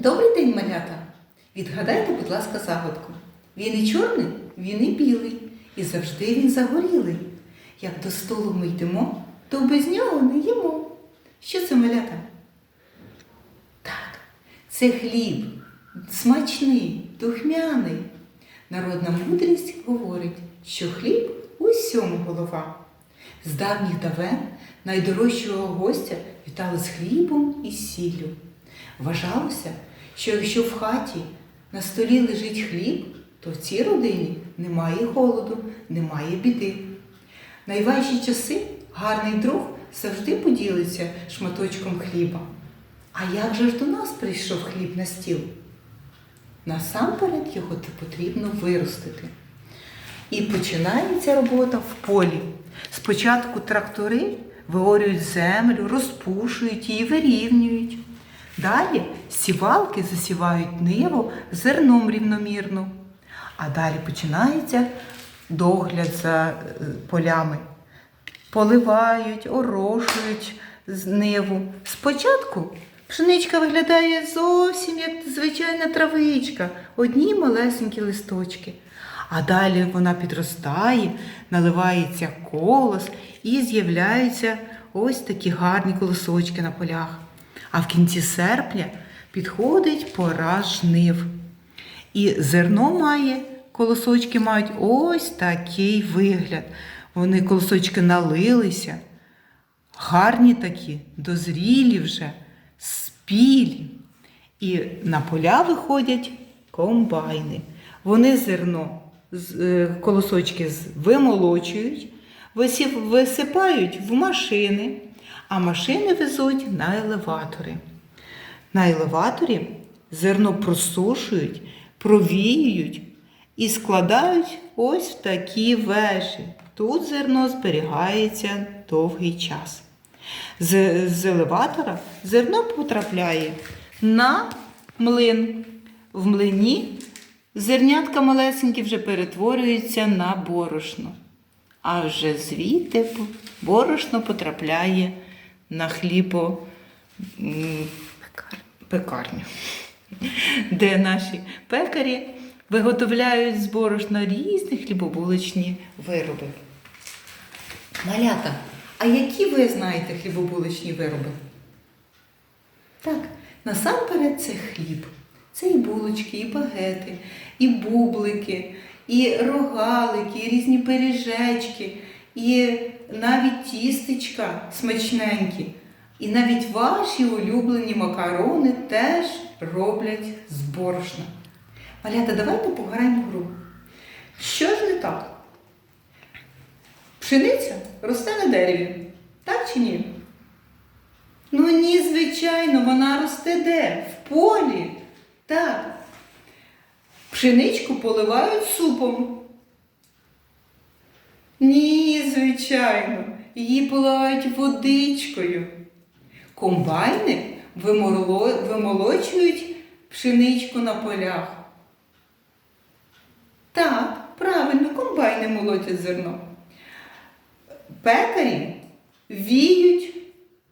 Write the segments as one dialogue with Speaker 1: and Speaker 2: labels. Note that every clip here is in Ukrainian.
Speaker 1: Добрий день, малята! Відгадайте, будь ласка, загадку. Він і чорний, він і білий, і завжди він загорілий. Як до столу ми йдемо, то без нього не їмо. Що це малята? Так, це хліб, смачний, духмяний. Народна мудрість говорить, що хліб усьому голова. З давніх давен найдорожчого гостя вітали з хлібом і сіллю. Вважалося, що якщо в хаті на столі лежить хліб, то в цій родині немає холоду, немає біди. Найважчі часи гарний друг завжди поділиться шматочком хліба. А як же ж до нас прийшов хліб на стіл? Насамперед його потрібно виростити. І починається робота в полі. Спочатку трактори виорюють землю, розпушують її, вирівнюють. Далі сівалки засівають ниву зерном рівномірно. А далі починається догляд за е, полями. Поливають, орошують ниву. Спочатку пшеничка виглядає зовсім як звичайна травичка, одні малесенькі листочки. А далі вона підростає, наливається колос і з'являються ось такі гарні колосочки на полях. А в кінці серпня підходить пора жнив. І зерно має, колосочки мають ось такий вигляд. Вони колосочки налилися, гарні такі, дозрілі вже, спілі. І на поля виходять комбайни. Вони зерно, е, колосочки вимолочують, висипають в машини, а машини везуть на елеватори. На елеваторі зерно просушують, провіюють і складають ось в такі вежі. Тут зерно зберігається довгий час. З, з елеватора зерно потрапляє на млин. В млині зернятка малесенькі вже перетворюються на борошно. А вже звідти борошно потрапляє на хлібо пекарню, де наші пекарі виготовляють з борошна різні хлібобуличні вироби. Малята, а які ви знаєте хлібобуличні вироби? Так, насамперед це хліб. Це і булочки, і багети, і бублики, і рогалики, і різні пиріжечки, і навіть тістечка смачненькі. І навіть ваші улюблені макарони теж роблять з борошна. Малята, давайте пограємо в гру. Що ж не так? Пшениця росте на дереві, так чи ні? Ну ні, звичайно, вона росте де? В полі. Так. Пшеничку поливають супом. Ні, звичайно, її поливають водичкою. Комбайни вимолочують пшеничку на полях. Так, правильно, комбайни молотять зерно. Пекарі віють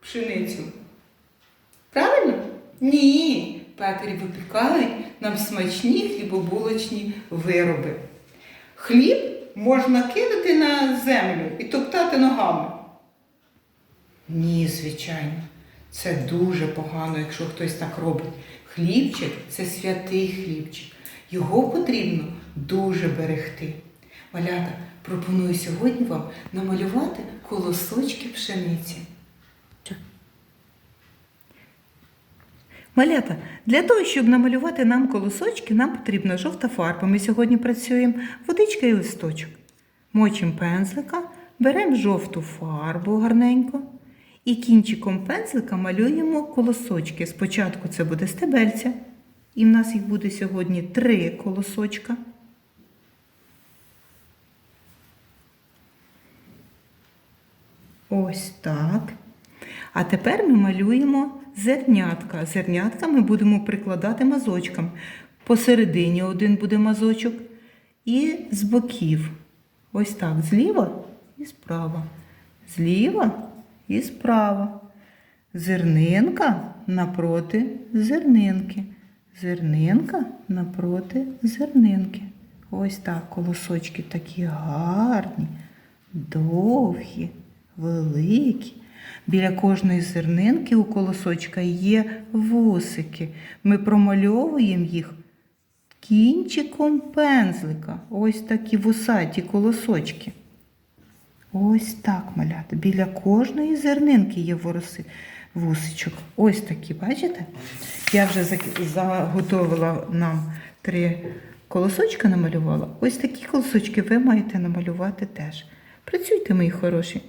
Speaker 1: пшеницю. Правильно? Ні. Пекарі випікають нам смачні хлібобулочні вироби. Хліб можна кинути на землю і топтати ногами. Ні, звичайно. Це дуже погано, якщо хтось так робить. Хлібчик це святий хлібчик. Його потрібно дуже берегти. Малята, пропоную сьогодні вам намалювати колосочки пшениці. Малята, для того, щоб намалювати нам колосочки, нам потрібна жовта фарба. Ми сьогодні працюємо, водичка і листочок. Мочимо пензлика, беремо жовту фарбу гарненько і кінчиком пензлика малюємо колосочки. Спочатку це буде стебельця, і в нас їх буде сьогодні три колосочка. Ось так. А тепер ми малюємо зернятка. Зернятка ми будемо прикладати мазочком. Посередині один буде мазочок і з боків. Ось так, зліва і справа. Зліва і справа. Зернинка напроти зернинки. зернинка напроти зернинки. Ось так колосочки такі гарні, довгі, великі. Біля кожної зернинки у колосочка є вусики. Ми промальовуємо їх кінчиком пензлика. Ось такі вусаті колосочки. Ось так, малята. Біля кожної зернинки є вороси, вусичок. Ось такі, бачите? Я вже заготовила нам три колосочка намалювала. Ось такі колосочки ви маєте намалювати теж. Працюйте, мої хороші.